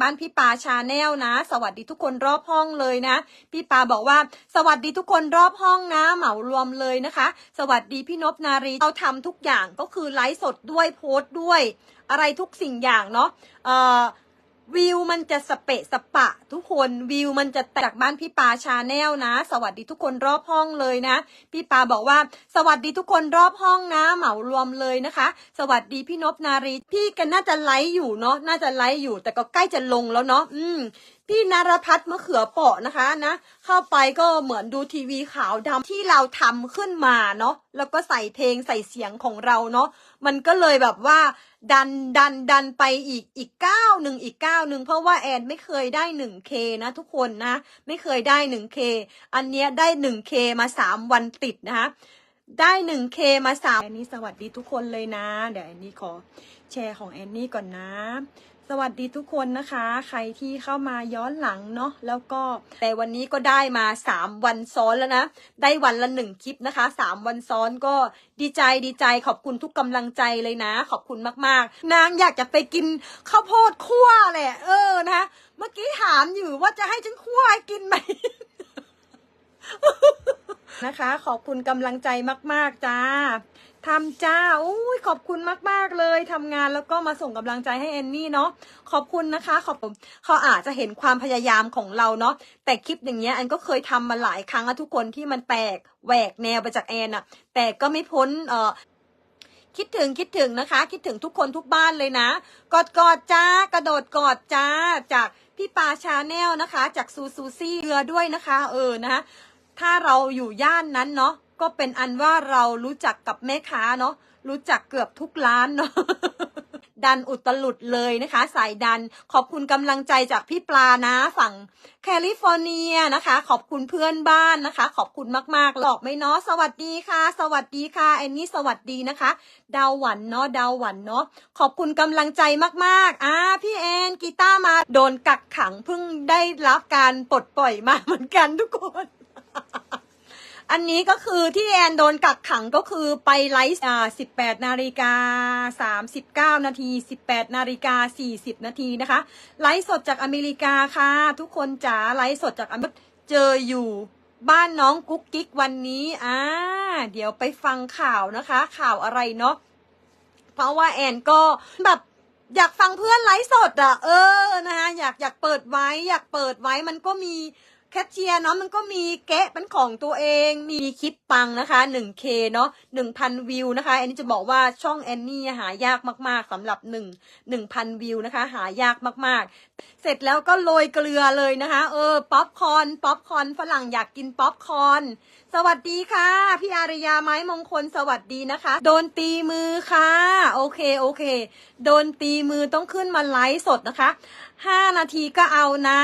บ้านพี่ปาชาแนลนะ สวัสดีทุกคนรอบห้องเลยนะ พี่ปาบอกว่าสวัสดีทุกคนรอบห้องนะ เหมารวมเลยนะคะ สวัสดีพี่นพนารีเราทำทุกอย่างก็คือไลฟ์สดด้วยโพสต์ด้วย อะไรทุกสิ่งอย่างเนาะเอ่อ วิวมันจะสเปะสปะ ทุกคนวิวมันจะแตกจากบ้านพี่ปาชาแนลนะ สวัสดีทุกคนรอบห้องเลยนะ พี่ปาบอกว่า สวัสดีทุกคนรอบห้องนะ เหมารวมเลยนะคะ สวัสดีพี่นพนารีพี่กันน่าจะไลฟ์อยู่เนาะน่าจะไลฟ์อยู่ แต่ก็ใกล้จะลงแล้วเนาะอืม พี่นารพัฒน์มะเขือเปราะนะคะนะ เข้าไปก็เหมือนดูทีวีขาวดำที่เราทำขึ้นมาเนาะแล้วก็ใส่เพลงใส่เสียงของเราเนาะมันก็เลยแบบว่าดันดันดันไปอีกอีกเก้าหนึ่งอีกเก้าหนึ่งเพราะว่าแอนไม่เคยได้หนึ่งเคนะทุกคนนะ ไม่เคยได้หนึ่งเคอันเนี้ยได้หนึ่งเคมาสามวันติดนะคะได้หนึ่งเคมาสามแอนนี่สวัสดีทุกคนเลยนะ เดี๋ยวแอนนี่ขอแชร์ของแอนนี่ก่อนนะ สวัสดีทุกคนนะคะ ใครที่เข้ามาย้อนหลังเนาะแล้วก็แต่วันนี้ก็ได้มาสามวันซ้อนแล้วนะ ได้วันละหนึ่งคลิปนะคะสามวันซ้อนก็ดีใจดีใจขอบคุณทุกกำลังใจเลยนะ ขอบคุณมากๆ นางอยากจะไปกินข้าวโพดคั่วแหละเออนะเมื่อกี้ถามอยู่ว่าจะให้ฉันคั่วกินไหมนะคะ ขอบคุณกำลังใจมาก ๆ จ้า ทำจ้าอุ้ยขอบคุณมาก ๆ เลยทำงานแล้วก็มาส่งกำลังใจให้แอนนี่เนาะขอบคุณนะคะ ขอบคุณเขาอาจจะเห็นความพยายามของเราเนาะแต่คลิปอย่างเงี้ยแอนก็เคยทำมาหลายครั้งอะทุกคนที่มันแปลกแหวกแนวไปจากแอนอะแต่ก็ไม่พ้นเอ่อคิดถึงคิดถึงนะคะ คิดถึงทุกคนทุกบ้านเลยนะกอดกอดจ้ากระโดดกอดจ้าจากพี่ปาชาแนลนะคะ จากซูซูซี่เรือด้วยนะคะ เออนะคะถ้าเราอยู่ย่านนั้นเนาะ ก็เป็นอันว่าเรารู้จักกับแม่ค้าเนาะรู้จักเกือบทุกร้านเนาะดันอุตลุดเลยนะคะ สายดันขอบคุณกำลังใจจากพี่ปลานะฝั่งแคลิฟอร์เนียนะคะ ขอบคุณเพื่อนบ้านนะคะ ขอบคุณมากๆหลอกไหมเนาะสวัสดีค่ะ สวัสดีค่ะแอนนี่สวัสดีนะคะ ดาวหวันเนาะดาวหวันเนาะขอบคุณกำลังใจมากๆอ่าพี่แอนกีตาร์มาโดนกักขังเพิ่งได้รับการปลดปล่อยมาเหมือนกันทุกคน อันนี้ก็คือที่แอนโดนกักขังก็คือไปไลฟ์อ่า18นาฬิกา39 นาที 18นาฬิกา40 นาทีนะคะ ไลฟ์สดจากอเมริกาค่ะ ทุกคนจ๋าไลฟ์สดจากอเมริกาเจออยู่บ้านน้องกุ๊กกิ๊กวันนี้อ่าเดี๋ยวไปฟังข่าวนะคะ ข่าวอะไรเนาะเพราะว่าแอนก็แบบอยากฟังเพื่อนไลฟ์สดอะเออนะคะอยากอยากเปิดไว้ อยากเปิดไว้มันก็มี แคชเชียร์เนาะมันก็มีแกะเป็นของตัวเองมีคลิปปังนะคะ 1K เนาะ1,000 วิวนะคะแอนนี่จะบอกว่าช่องแอนนี่หายากมากๆสำหรับ 1 1,000 วิวนะคะ หายากมาก เสร็จแล้วก็โรยเกลือเลยนะคะ เออ ป๊อปคอน ป๊อปคอน ฝรั่งอยากกินป๊อปคอน สวัสดีค่ะ พี่อารยาไม้มงคล สวัสดีนะคะ โดนตีมือค่ะ โอเค โอเค โดนตีมือต้องขึ้นมาไลฟ์สดนะคะ ห้านาทีก็เอานะ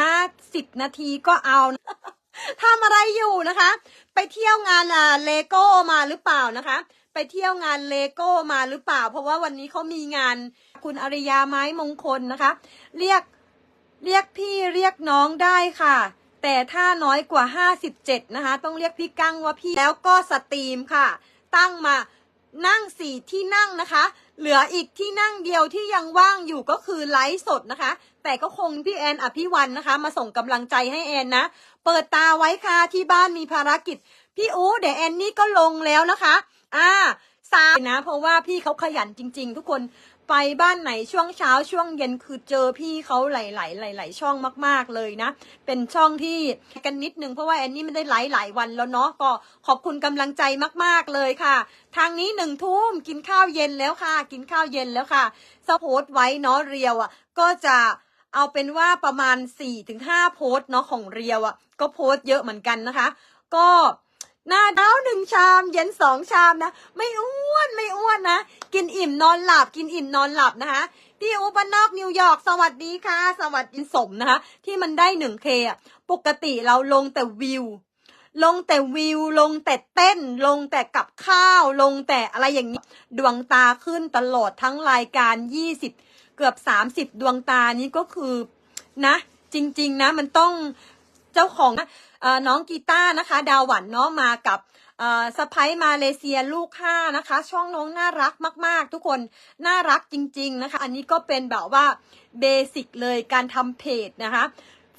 สิบนาทีก็เอาทำอะไรอยู่นะคะ ไปเที่ยวงานอ่าเลโก้มาหรือเปล่านะคะ ไปเที่ยวงานเลโก้มาหรือเปล่า เพราะว่าวันนี้เขามีงานคุณอริยาไม้มงคลนะคะ เรียก เรียกพี่เรียกน้องได้ค่ะ แต่ถ้าน้อยกว่า 57 นะคะ ต้องเรียกพี่กั้งว่าพี่แล้วก็สตรีมค่ะ ตั้งมานั่งสี่ที่นั่งนะคะ เหลืออีกที่นั่งเดียวที่ยังว่างอยู่ก็คือไลฟ์สดนะคะ แต่ก็คงพี่แอนอภิวันนะคะ มาส่งกำลังใจให้แอนนะ เปิดตาไว้ค่ะที่บ้านมีภารกิจ พี่อู๋เดี๋ยวแอนนี่ก็ลงแล้วนะคะ อ่าสายนะ เพราะว่าพี่เขาขยันจริง ๆ ทุกคน ไปบ้านไหนช่วงเช้าช่วงเย็นคือเจอพี่เขาหลาย ๆ หลาย ๆ ช่องมาก ๆ เลยนะ เป็นช่องที่กันนิดนึงเพราะว่าแอนนี่ไม่ได้ไลฟ์หลายวันแล้วเนาะก็ขอบคุณกำลังใจมาก ๆ เลยค่ะ ทางนี้หนึ่งทุ่มกินข้าวเย็นแล้วค่ะ กินข้าวเย็นแล้วค่ะสโพสไว้เนาะเรียวอะ ก็จะเอาเป็นว่าประมาณ4-5ถึงห้าโพสเนาะของเรียวอะ ก็โพสเยอะเหมือนกันนะคะ ก็ หน้าเช้าหนึ่งชาม เย็นสองชามนะ ไม่อ้วนไม่อ้วนนะ กินอิ่มนอนหลับ กินอิ่มนอนหลับนะคะพี่อูปนอกนิวยอร์กสวัสดีค่ะ สวัสดีสมนะคะ ที่มันได้หนึ่งเคอะปกติเราลงแต่วิว ลงแต่วิว ลงแต่เต้น ลงแต่กับข้าว ลงแต่อะไรอย่างนี้ ดวงตาขึ้นตลอดทั้งรายการ20เกือบ30ดวงตานี้ก็คือนะ จริง ๆ นะ มันต้อง เจ้าของน้องกีตาร์นะคะ ดาวหวันเนาะมากับสะพ้ยมาเลเซียลูกห้านะคะ ช่องน้องน่ารักมาก ๆ ทุกคนน่ารักจริง ๆ นะคะ อันนี้ก็เป็นแบบว่าเบสิกเลยการทำเพจนะคะ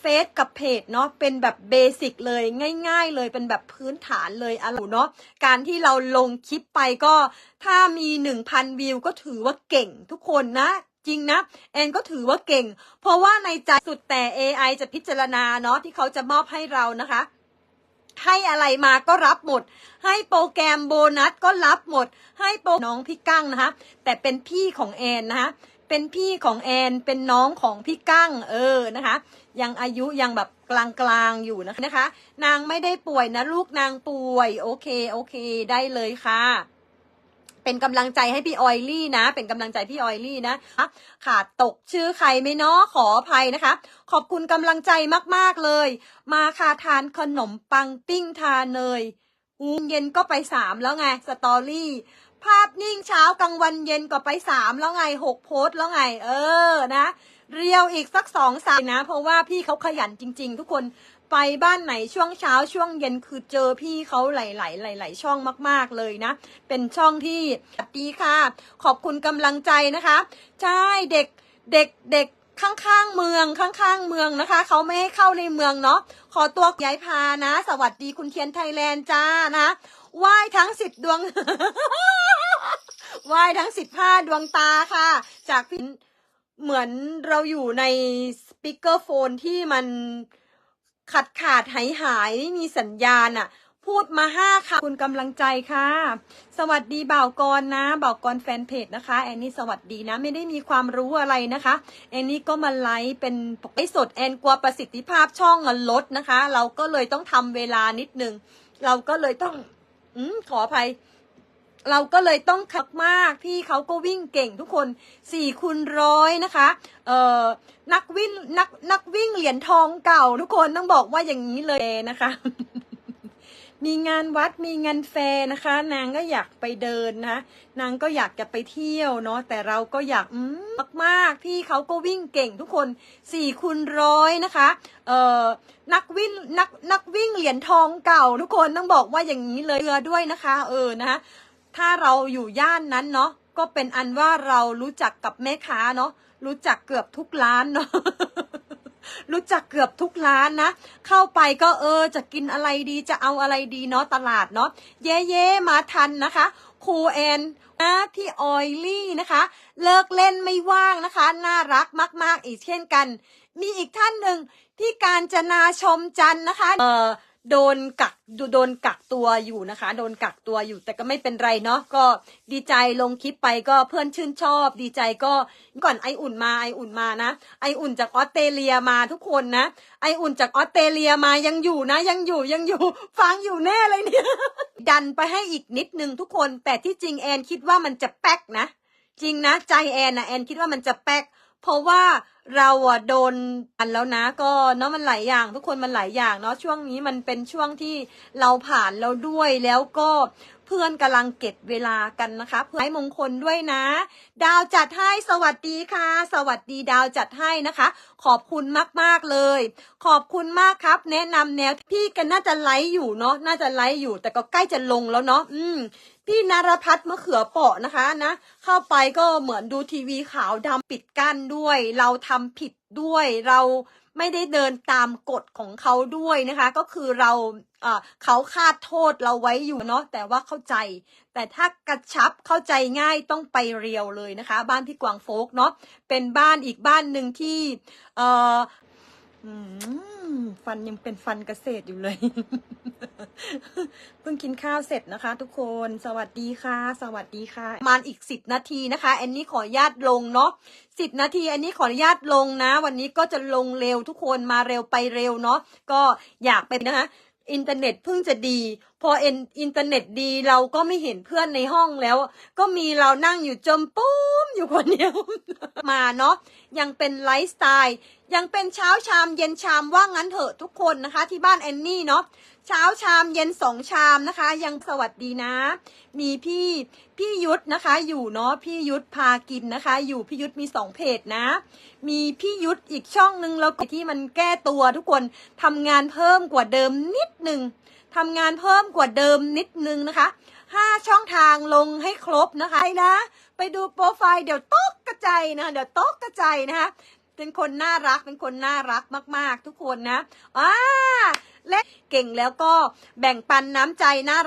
เฟซกับเพจเนาะเป็นแบบเบสิกเลยง่าย ๆ เลยเป็นแบบพื้นฐานเลยอะไรเนาะการที่เราลงคลิปไปก็ถ้ามีหนึ่งพันวิวก็ถือว่าเก่งทุกคนนะ จริงนะแอนก็ถือว่าเก่ง เพราะว่าในใจสุดแต่ AI จะพิจารณาเนาะที่เขาจะมอบให้เรานะคะให้อะไรมาก็รับหมด ให้โปรแกรมโบนัสก็รับหมด ให้โปรน้องพี่กั้งนะคะ แต่เป็นพี่ของแอนนะคะ เป็นพี่ของแอน เป็นน้องของพี่กั้ง เออนะคะ ยังอายุยังแบบกลางๆอยู่นะคะ นางไม่ได้ป่วยนะลูกนางป่วย โอเค โอเค ได้เลยค่ะ เป็นกำลังใจให้พี่ออยลี่นะ เป็นกำลังใจพี่ออยลี่นะขาดตกชื่อใครไหมเนาะขออภัยนะคะ ขอบคุณกำลังใจมาก ๆ เลย มาค่ะทานขนมปังปิ้งทานเนยอูเย็นก็ไปสามแล้วไงสตอรี่ภาพนิ่งเช้ากลางวันเย็นก็ไปสามแล้วไงหกโพสต์แล้วไง เออนะ เรียวอีกสักสองสามนะ เพราะว่าพี่เขาขยันจริง ๆ ทุกคน ไปบ้านไหนช่วงเช้าช่วงเย็นคือเจอพี่เขาหลายๆหลายๆช่องมาก ๆเลยนะ เป็นช่องที่สวัสดีค่ะ ขอบคุณกำลังใจนะคะ ใช่เด็กเด็กเด็กข้างๆเมืองข้างๆเมืองนะคะเขาไม่ให้เข้าในเมืองเนาะขอตัวย้ายพานะ สวัสดีคุณเทียนไทยแลนด์จ้านะไหว้ทั้งสิบดวงไหว้ทั้งสิบห้าดวงตาค่ะ จากเหมือนเราอยู่ในสปีกเกอร์โฟนที่มัน ขาดขาดหายหายไม่มีสัญญาณอะพูดมาห้าค่ะคุณกำลังใจค่ะ สวัสดีบ่าวกรนะบ่าวกรแฟนเพจนะคะแอนนี่สวัสดีนะไม่ได้มีความรู้อะไรนะคะแอนนี่ก็มาไลฟ์เป็นไลฟ์สดแอนกลัวประสิทธิภาพช่องลดนะคะ เราก็เลยต้องทำเวลานิดนึง เราก็เลยต้อง อืมขออภัย เราก็เลยต้องคักมากพี่เขาก็วิ่งเก่งทุกคนสี่คูณร้อยนะคะเอ่อนักวิ่งนักนักวิ่งเหรียญทองเก่าทุกคนต้องบอกว่าอย่างนี้เลยนะคะ มีงานวัดมีงานแฟร์นะคะ นางก็อยากไปเดินนะนางก็อยากจะไปเที่ยวเนาะแต่เราก็อยากอืมมากๆพี่เขาก็วิ่งเก่งทุกคนสี่คูณร้อยนะคะเอ่อนักวิ่งนักนักวิ่งเหรียญทองเก่าทุกคนต้องบอกว่าอย่างนี้เลยเรือด้วยนะคะ เออนะคะ ถ้าเราอยู่ย่านนั้นเนาะก็เป็นอันว่าเรารู้จักกับแม่ค้าเนาะรู้จักเกือบทุกร้านเนาะรู้จักเกือบทุกร้านนะ เข้าไปก็เออจะกินอะไรดีจะเอาอะไรดีเนาะตลาดเนาะเย่เย่มาทันนะคะครูแอนนะพี่ออยลี่นะคะ เลิกเล่นไม่ว่างนะคะ น่ารักมาก ๆ อีกเช่นกัน มีอีกท่านหนึ่งที่การจนาชมจันนะคะ เออ โดนกักโดนกักตัวอยู่นะคะ โดนกักตัวอยู่แต่ก็ไม่เป็นไรเนาะก็ดีใจลงคลิปไปก็เพื่อนชื่นชอบ ดีใจก็ก่อนไออุ่นมาไออุ่นมานะ ไออุ่นจากออสเตรเลียมาทุกคนนะ ไออุ่นจากออสเตรเลียมายังอยู่นะ ยังอยู่ยังอยู่ ฟังอยู่แน่เลยเนี่ยดันไปให้อีกนิดนึงทุกคน แต่ที่จริงแอนคิดว่ามันจะแป๊กนะ จริงนะใจแอนนะแอนคิดว่ามันจะแป๊กเพราะว่าเราอะโดนอันแล้วนะ ก็เนาะมันหลายอย่าง ทุกคนมันหลายอย่างเนาะช่วงนี้มันเป็นช่วงที่เราผ่านแล้วด้วยแล้วก็เพื่อนกำลังเก็บเวลากันนะคะเพื่อให้มงคลด้วยนะ ดาวจัดให้สวัสดีค่ะ สวัสดีดาวจัดให้นะคะ ขอบคุณมากๆเลย ขอบคุณมากครับ แนะนำแนวพี่กันน่าจะไลฟ์อยู่เนาะน่าจะไลฟ์อยู่ แต่ก็ใกล้จะลงแล้วเนาะอืม พี่นารพัฒน์มะเขือเปาะนะคะนะ เข้าไปก็เหมือนดูทีวีขาวดำปิดกั้นด้วย เราทำผิดด้วยเราไม่ได้เดินตามกฎของเขาด้วยนะคะ ก็คือเราเขาคาดโทษเราไว้อยู่เนาะแต่ว่าเข้าใจ แต่ถ้ากระชับเข้าใจง่ายต้องไปเรียวเลยนะคะ บ้านพี่กวางโฟกเนาะเป็นบ้านอีกบ้านหนึ่งที่เออ ฟันยังเป็นฟันเกษตรอยู่เลย เพิ่งกินข้าวเสร็จนะคะ ทุกคน สวัสดีค่ะ สวัสดีค่ะ มาอีกสิบนาทีนะคะ แอนนี่ขออนุญาตลงเนาะสิบนาที อันนี้ขออนุญาตลงนะ วันนี้ก็จะลงเร็วทุกคนมาเร็วไปเร็วเนาะ ก็อยากไปนะคะ อินเทอร์เน็ตเพิ่งจะดี อเอ็นอินเทอร์เน็ตดีเราก็ไม่เห็นเพื่อนในห้องแล้ว ก็มีเรานั่งอยู่จมปุ้มอยู่คนเดียวมาเนาะยังเป็นไลฟ์สไตล์ยังเป็นเช้าชามเย็นชามว่างั้นเถอะทุกคนนะคะ ที่บ้านแอนนี่เนาะเช้าชามเย็นสองชามนะคะ ยังสวัสดีนะ มีพี่พี่ยุทธนะคะ อยู่เนาะพี่ยุทธพากินนะคะ อยู่พี่ยุทธมีสองเพจนะ มีพี่ยุทธอีกช่องหนึ่งแล้วที่มันแก้ตัวทุกคนทำงานเพิ่มกว่าเดิมนิดนึง ทำงานเพิ่มกว่าเดิมนิดนึงนะคะห้าช่องทางลงให้ครบนะคะไปนะ ไปดูโปรไฟล์เดี๋ยวตกกระจายนะเดี๋ยวตกกระจายนะคะเป็นคนน่ารักเป็นคนน่ารักมาก ๆ ทุกคนนะอ่าและเก่งแล้วก็แบ่งปันน้ำใจน่ารัก